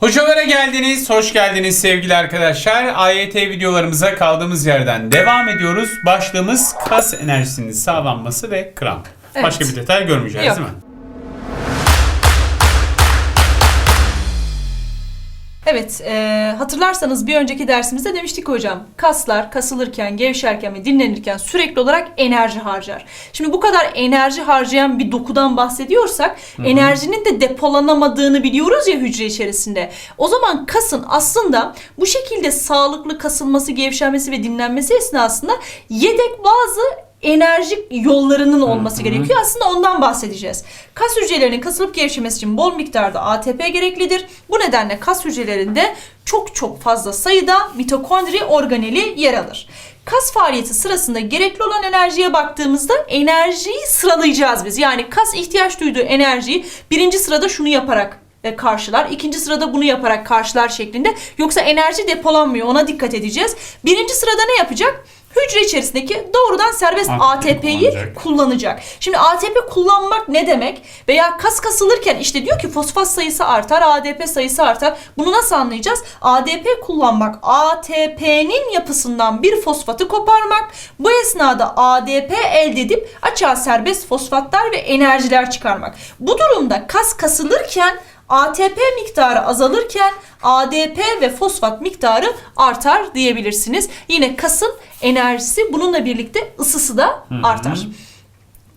Hocalara geldiniz, hoş geldiniz sevgili arkadaşlar. AYT videolarımıza kaldığımız yerden devam ediyoruz. Başlığımız kas enerjisinin sağlanması ve kramp. Evet. Başka bir detay görmeyeceğiz Yok. değil mi? Evet, e, hatırlarsanız bir önceki dersimizde demiştik hocam. Kaslar kasılırken, gevşerken ve dinlenirken sürekli olarak enerji harcar. Şimdi bu kadar enerji harcayan bir dokudan bahsediyorsak, enerjinin de depolanamadığını biliyoruz ya hücre içerisinde. O zaman kasın aslında bu şekilde sağlıklı kasılması, gevşenmesi ve dinlenmesi esnasında yedek bazı enerjik yollarının olması gerekiyor. Aslında ondan bahsedeceğiz. Kas hücrelerinin kasılıp gevşemesi için bol miktarda ATP gereklidir. Bu nedenle kas hücrelerinde çok çok fazla sayıda mitokondri organeli yer alır. Kas faaliyeti sırasında gerekli olan enerjiye baktığımızda enerjiyi sıralayacağız biz. Yani kas ihtiyaç duyduğu enerjiyi birinci sırada şunu yaparak e, karşılar. ikinci sırada bunu yaparak karşılar şeklinde. Yoksa enerji depolanmıyor. Ona dikkat edeceğiz. Birinci sırada ne yapacak? Hücre içerisindeki doğrudan serbest ATP'yi kullanacak. kullanacak. Şimdi ATP kullanmak ne demek? Veya kas kasılırken işte diyor ki fosfat sayısı artar, ADP sayısı artar. Bunu nasıl anlayacağız? ADP kullanmak, ATP'nin yapısından bir fosfatı koparmak. Bu esnada ADP elde edip açığa serbest fosfatlar ve enerjiler çıkarmak. Bu durumda kas kasılırken ATP miktarı azalırken ADP ve fosfat miktarı artar diyebilirsiniz. Yine kasın enerjisi bununla birlikte ısısı da artar.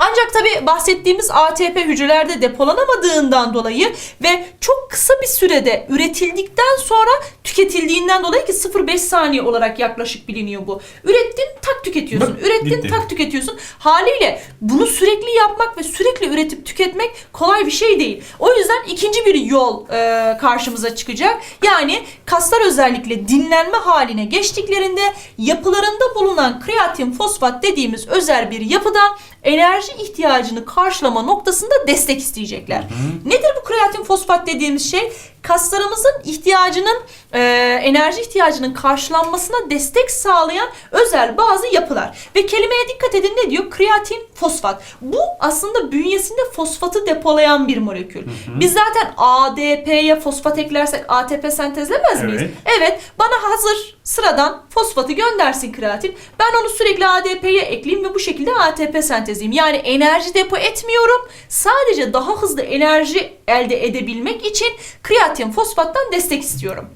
Ancak tabi bahsettiğimiz ATP hücrelerde depolanamadığından dolayı ve çok kısa bir sürede üretildikten sonra tüketildiğinden dolayı ki 0,5 saniye olarak yaklaşık biliniyor bu. Ürettin tak tüketiyorsun. Bak, Ürettin gitti. tak tüketiyorsun. Haliyle bunu sürekli yapmak ve sürekli üretip tüketmek kolay bir şey değil. O yüzden ikinci bir yol e, karşımıza çıkacak. Yani kaslar özellikle dinlenme haline geçtiklerinde yapılarında bulunan kreatin fosfat dediğimiz özel bir yapıdan enerji ihtiyacını karşılama noktasında destek isteyecekler. Nedir bu kreatin fosfat dediğimiz şey? Kaslarımızın ihtiyacının e, enerji ihtiyacının karşılanmasına destek sağlayan özel bazı yapılar. Ve kelimeye dikkat edin ne diyor? Kreatin fosfat. Bu aslında bünyesinde fosfatı depolayan bir molekül. Biz zaten ADP'ye fosfat eklersek ATP sentezlemez miyiz? Evet. Evet, bana hazır sıradan fosfatı göndersin kreatin. Ben onu sürekli ADP'ye ekleyeyim ve bu şekilde ATP sentezleyeyim. Yani enerji depo etmiyorum. Sadece daha hızlı enerji elde edebilmek için kreatin fosfattan destek istiyorum.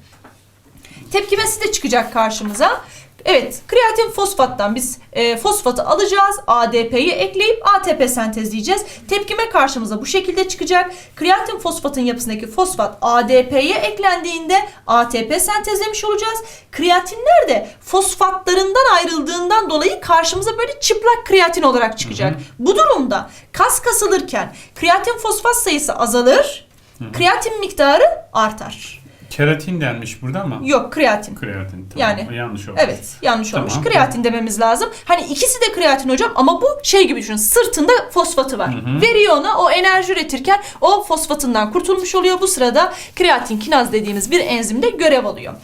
Tepkimesi de çıkacak karşımıza. Evet, kreatin fosfattan biz e, fosfatı alacağız, ADP'yi ekleyip ATP sentezleyeceğiz. Tepkime karşımıza bu şekilde çıkacak. Kreatin fosfatın yapısındaki fosfat ADP'ye eklendiğinde ATP sentezlemiş olacağız. Kreatinler de fosfatlarından ayrıldığından dolayı karşımıza böyle çıplak kreatin olarak çıkacak. Bu durumda kas kasılırken kreatin fosfat sayısı azalır, kreatin miktarı artar. Keratin denmiş burada ama Yok kreatin. kreatin. Tamam. Yani, yanlış olmuş. Evet yanlış olmuş. Tamam. Kreatin dememiz lazım. Hani ikisi de kreatin hocam ama bu şey gibi düşünün. Sırtında fosfatı var. Veriyor ona o enerji üretirken o fosfatından kurtulmuş oluyor. Bu sırada kreatin kinaz dediğimiz bir enzimde görev alıyor.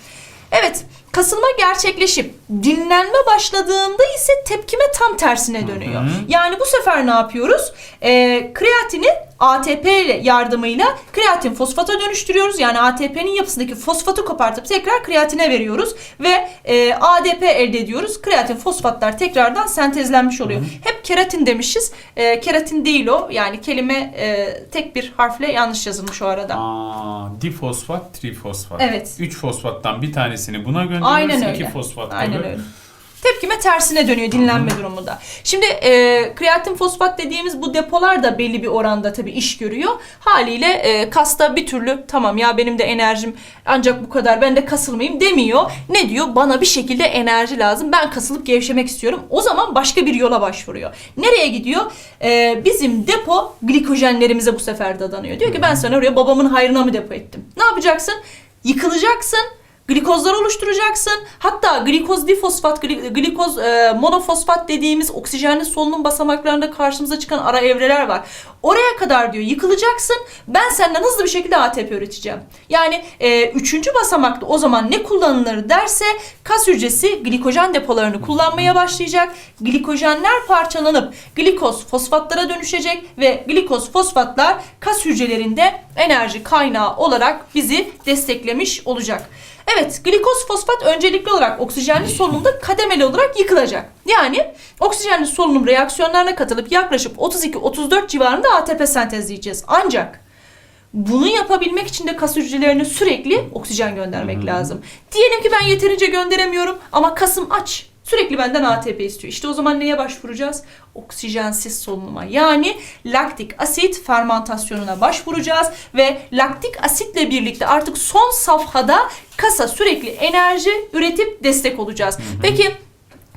Evet kasılma gerçekleşip dinlenme başladığında ise tepkime tam tersine dönüyor. Yani bu sefer ne yapıyoruz? Ee, kreatini ATP ile yardımıyla kreatin fosfata dönüştürüyoruz. Yani ATP'nin yapısındaki fosfatı kopartıp tekrar kreatine veriyoruz ve e, ADP elde ediyoruz. Kreatin fosfatlar tekrardan sentezlenmiş oluyor. Hep keratin demişiz. E, keratin değil o. Yani kelime e, tek bir harfle yanlış yazılmış o arada. Aa, difosfat, trifosfat. Evet. 3 fosfattan bir tanesini buna gönderiyoruz. Aynen öyle. 2 fosfat Aynen öyle. Tepkime tersine dönüyor dinlenme durumunda. Şimdi e, kreatin fosfat dediğimiz bu depolar da belli bir oranda tabii iş görüyor. Haliyle e, kasta bir türlü tamam ya benim de enerjim ancak bu kadar ben de kasılmayayım demiyor. Ne diyor? Bana bir şekilde enerji lazım. Ben kasılıp gevşemek istiyorum. O zaman başka bir yola başvuruyor. Nereye gidiyor? E, bizim depo glikojenlerimize bu sefer dadanıyor. Diyor ki ben sana oraya babamın hayrına mı depo ettim? Ne yapacaksın? Yıkılacaksın glikozlar oluşturacaksın. Hatta glikoz difosfat, gli- glikoz e, monofosfat dediğimiz oksijenli solunum basamaklarında karşımıza çıkan ara evreler var. Oraya kadar diyor yıkılacaksın. Ben senden hızlı bir şekilde ATP üreteceğim. Yani e, üçüncü basamakta o zaman ne kullanılır derse kas hücresi glikojen depolarını kullanmaya başlayacak. Glikojenler parçalanıp glikoz fosfatlara dönüşecek ve glikoz fosfatlar kas hücrelerinde enerji kaynağı olarak bizi desteklemiş olacak. Evet, glikoz fosfat öncelikli olarak oksijenli solunumda kademeli olarak yıkılacak. Yani oksijenli solunum reaksiyonlarına katılıp yaklaşık 32-34 civarında ATP sentezleyeceğiz. Ancak bunu yapabilmek için de kas hücrelerine sürekli oksijen göndermek lazım. Diyelim ki ben yeterince gönderemiyorum ama kasım aç. Sürekli benden ATP istiyor. İşte o zaman neye başvuracağız? Oksijensiz solunuma. Yani laktik asit fermentasyonuna başvuracağız ve laktik asitle birlikte artık son safhada kasa sürekli enerji üretip destek olacağız. Peki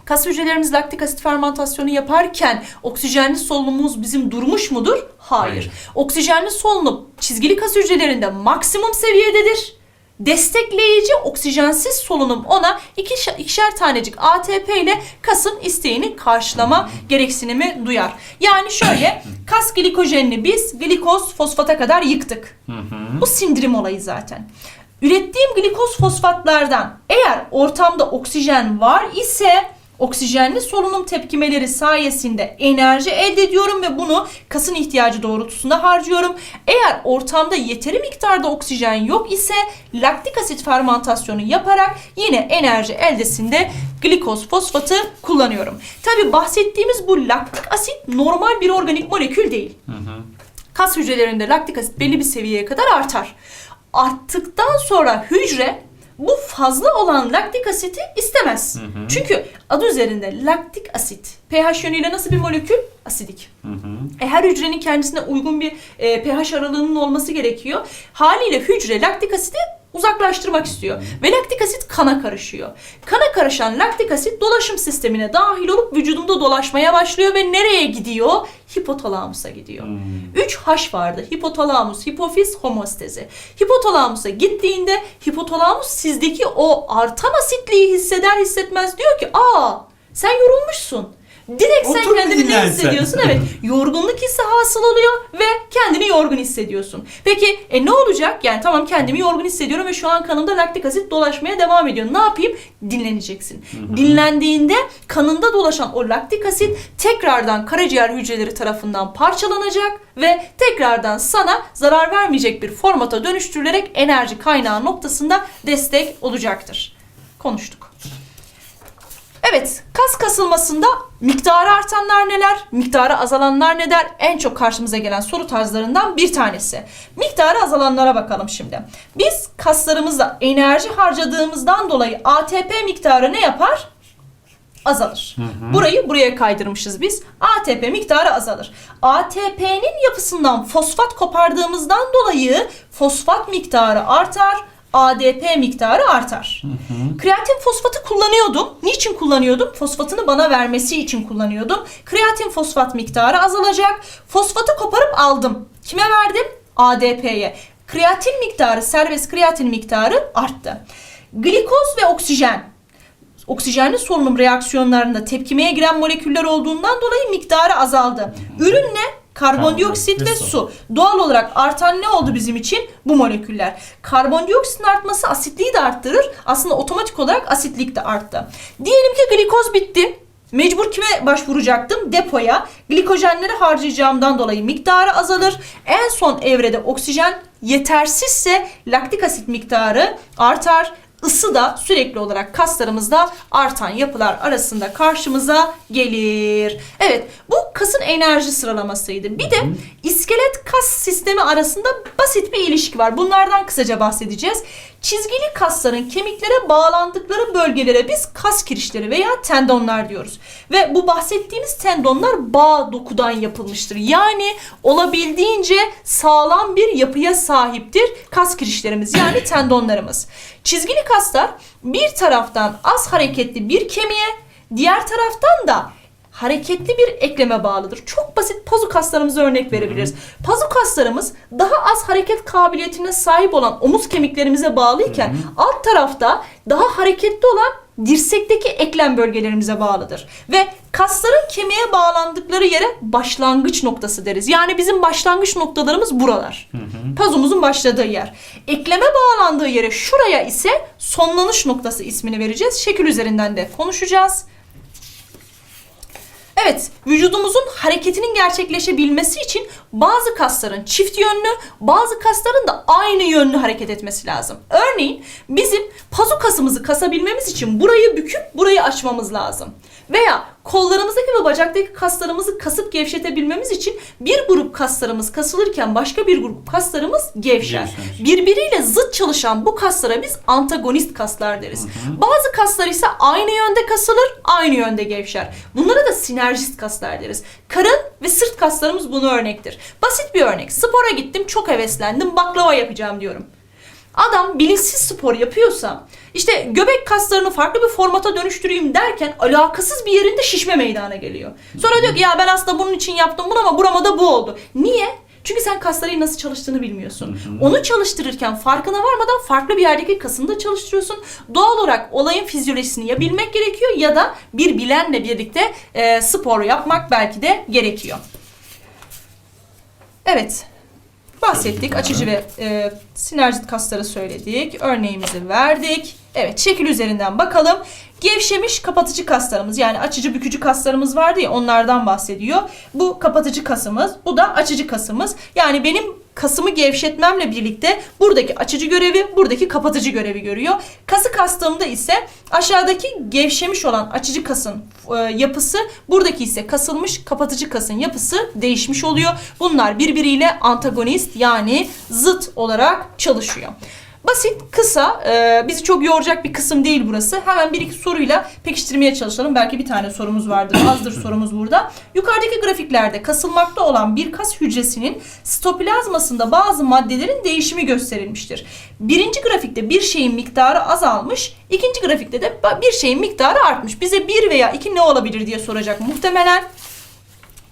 Kas hücrelerimiz laktik asit fermentasyonu yaparken oksijenli solunumumuz bizim durmuş mudur? Hayır. Hayır. Oksijenli solunum çizgili kas hücrelerinde maksimum seviyededir. Destekleyici oksijensiz solunum ona ikişer, ikişer tanecik ATP ile kasın isteğini karşılama gereksinimi duyar. Yani şöyle kas glikojenini biz glikoz fosfata kadar yıktık. Bu sindirim olayı zaten. Ürettiğim glikoz fosfatlardan eğer ortamda oksijen var ise oksijenli solunum tepkimeleri sayesinde enerji elde ediyorum ve bunu kasın ihtiyacı doğrultusunda harcıyorum. Eğer ortamda yeteri miktarda oksijen yok ise laktik asit fermentasyonu yaparak yine enerji eldesinde glikoz fosfatı kullanıyorum. Tabi bahsettiğimiz bu laktik asit normal bir organik molekül değil. Kas hücrelerinde laktik asit belli bir seviyeye kadar artar. Arttıktan sonra hücre bu fazla olan laktik asiti istemez. Çünkü adı üzerinde laktik asit pH yönüyle nasıl bir molekül? Asidik. E, her hücrenin kendisine uygun bir e, pH aralığının olması gerekiyor. Haliyle hücre laktik asiti uzaklaştırmak istiyor. Ve laktik asit kana karışıyor. Kana karışan laktik asit dolaşım sistemine dahil olup vücudumda dolaşmaya başlıyor ve nereye gidiyor? Hipotalamusa gidiyor. 3 H vardı. Hipotalamus, hipofiz, homostezi. Hipotalamusa gittiğinde hipotalamus sizdeki o artan asitliği hisseder hissetmez diyor ki aa sen yorulmuşsun. Direkt sen Otur bir kendini ne dinlen sen." hissediyorsun? Evet. Yorgunluk hissi hasıl oluyor ve kendini yorgun hissediyorsun. Peki e, ne olacak? Yani tamam kendimi yorgun hissediyorum ve şu an kanımda laktik asit dolaşmaya devam ediyor. Ne yapayım? Dinleneceksin. Dinlendiğinde kanında dolaşan o laktik asit tekrardan karaciğer hücreleri tarafından parçalanacak ve tekrardan sana zarar vermeyecek bir formata dönüştürülerek enerji kaynağı noktasında destek olacaktır. Konuştuk. Evet, kas kasılmasında miktarı artanlar neler, miktarı azalanlar neler? En çok karşımıza gelen soru tarzlarından bir tanesi. Miktarı azalanlara bakalım şimdi. Biz kaslarımızda enerji harcadığımızdan dolayı ATP miktarı ne yapar? azalır. Burayı buraya kaydırmışız biz. ATP miktarı azalır. ATP'nin yapısından fosfat kopardığımızdan dolayı fosfat miktarı artar. ADP miktarı artar. Kreatin fosfatı kullanıyordum. Niçin kullanıyordum? Fosfatını bana vermesi için kullanıyordum. Kreatin fosfat miktarı azalacak. Fosfatı koparıp aldım. Kime verdim? ADP'ye. Kreatin miktarı, serbest kreatin miktarı arttı. Glikoz ve oksijen oksijenli solunum reaksiyonlarında tepkimeye giren moleküller olduğundan dolayı miktarı azaldı. Ürün ne? Karbondioksit ve su. Doğal olarak artan ne oldu bizim için? Bu moleküller. Karbondioksitin artması asitliği de arttırır. Aslında otomatik olarak asitlik de arttı. Diyelim ki glikoz bitti. Mecbur kime başvuracaktım? Depoya. Glikojenleri harcayacağımdan dolayı miktarı azalır. En son evrede oksijen yetersizse laktik asit miktarı artar. Isı da sürekli olarak kaslarımızda artan yapılar arasında karşımıza gelir. Evet bu kasın enerji sıralamasıydı. Bir de iskelet kas sistemi arasında basit bir ilişki var. Bunlardan kısaca bahsedeceğiz. Çizgili kasların kemiklere bağlandıkları bölgelere biz kas kirişleri veya tendonlar diyoruz. Ve bu bahsettiğimiz tendonlar bağ dokudan yapılmıştır. Yani olabildiğince sağlam bir yapıya sahiptir kas kirişlerimiz yani tendonlarımız. Çizgili kaslar bir taraftan az hareketli bir kemiğe, diğer taraftan da hareketli bir ekleme bağlıdır. Çok basit pazu kaslarımıza örnek verebiliriz. Pazu kaslarımız daha az hareket kabiliyetine sahip olan omuz kemiklerimize bağlıyken alt tarafta daha hareketli olan dirsekteki eklem bölgelerimize bağlıdır. Ve kasların kemiğe bağlandıkları yere başlangıç noktası deriz. Yani bizim başlangıç noktalarımız buralar. Pazumuzun başladığı yer. Ekleme bağlandığı yere şuraya ise sonlanış noktası ismini vereceğiz. Şekil üzerinden de konuşacağız. Evet, vücudumuzun hareketinin gerçekleşebilmesi için bazı kasların çift yönlü, bazı kasların da aynı yönlü hareket etmesi lazım. Örneğin bizim pazu kasımızı kasabilmemiz için burayı büküp burayı açmamız lazım. Veya kollarımızdaki ve bacaktaki kaslarımızı kasıp gevşetebilmemiz için bir grup kaslarımız kasılırken başka bir grup kaslarımız gevşer. Gevşer. Birbiriyle zıt çalışan bu kaslara biz antagonist kaslar deriz. Bazı kaslar ise aynı yönde kasılır, aynı yönde gevşer. Bunlara da sinerjist kaslar deriz. Karın ve sırt kaslarımız buna örnektir. Basit bir örnek. Spora gittim, çok heveslendim, baklava yapacağım diyorum. Adam bilinçsiz spor yapıyorsa işte göbek kaslarını farklı bir formata dönüştüreyim derken alakasız bir yerinde şişme meydana geliyor. Sonra diyor ki ya ben aslında bunun için yaptım bunu ama burama da bu oldu. Niye? Çünkü sen kasların nasıl çalıştığını bilmiyorsun. Onu çalıştırırken farkına varmadan farklı bir yerdeki kasını da çalıştırıyorsun. Doğal olarak olayın fizyolojisini ya bilmek gerekiyor ya da bir bilenle birlikte e, spor yapmak belki de gerekiyor. Evet. Bahsettik. Açıcı ve e, sinerjit kasları söyledik. Örneğimizi verdik. Evet şekil üzerinden bakalım. Gevşemiş kapatıcı kaslarımız yani açıcı bükücü kaslarımız vardı ya onlardan bahsediyor. Bu kapatıcı kasımız, bu da açıcı kasımız. Yani benim kasımı gevşetmemle birlikte buradaki açıcı görevi, buradaki kapatıcı görevi görüyor. Kası kastığımda ise aşağıdaki gevşemiş olan açıcı kasın e, yapısı, buradaki ise kasılmış kapatıcı kasın yapısı değişmiş oluyor. Bunlar birbiriyle antagonist yani zıt olarak çalışıyor. Basit, kısa, e, bizi çok yoracak bir kısım değil burası. Hemen bir iki soruyla pekiştirmeye çalışalım. Belki bir tane sorumuz vardır, azdır sorumuz burada. Yukarıdaki grafiklerde kasılmakta olan bir kas hücresinin sitoplazmasında bazı maddelerin değişimi gösterilmiştir. Birinci grafikte bir şeyin miktarı azalmış, ikinci grafikte de bir şeyin miktarı artmış. Bize bir veya iki ne olabilir diye soracak muhtemelen.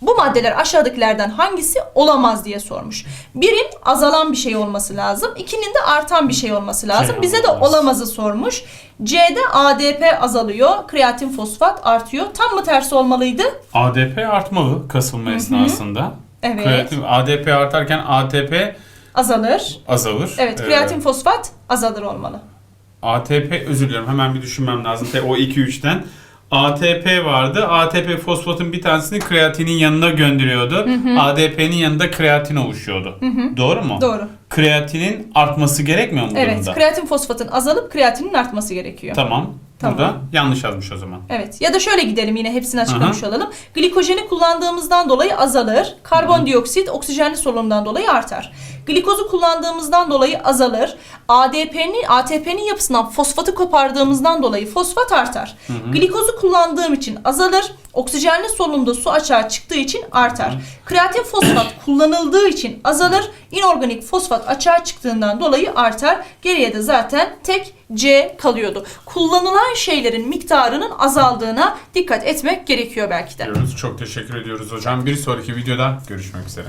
Bu maddeler aşağıdakilerden hangisi olamaz diye sormuş. Birin azalan bir şey olması lazım. İkinin de artan bir şey olması lazım. Şey Bize de olamaz. olamazı sormuş. C'de ADP azalıyor. Kreatin fosfat artıyor. Tam mı tersi olmalıydı? ADP artmalı kasılma esnasında. Evet. Kreatin, ADP artarken ATP Azalır. azalır. Evet, Ee, kreatin fosfat azalır olmalı. ATP özür dilerim hemen bir düşünmem lazım. O 2-3'ten. ATP vardı. ATP fosfatın bir tanesini kreatinin yanına gönderiyordu. ADP'nin yanında kreatin oluşuyordu. Doğru mu? Doğru. Kreatinin artması gerekmiyor mu Evet, durumda? kreatin fosfatın azalıp kreatinin artması gerekiyor. Tamam. Tamam. Burada yanlış yazmış o zaman. Evet. Ya da şöyle gidelim yine hepsini açıklamış Aha. olalım. Glikojeni kullandığımızdan dolayı azalır. Karbondioksit oksijenli solunumdan dolayı artar. Glikozu kullandığımızdan dolayı azalır. ADP'nin ATP'nin yapısından fosfatı kopardığımızdan dolayı fosfat artar. Glikozu kullandığım için azalır. Oksijenli solunumda su açığa çıktığı için artar. Kreatin fosfat kullanıldığı için azalır. İnorganik fosfat açığa çıktığından dolayı artar. Geriye de zaten tek C kalıyordu. Kullanılan şeylerin miktarının azaldığına dikkat etmek gerekiyor belki de. Diyoruz. Çok teşekkür ediyoruz hocam. Bir sonraki videoda görüşmek üzere.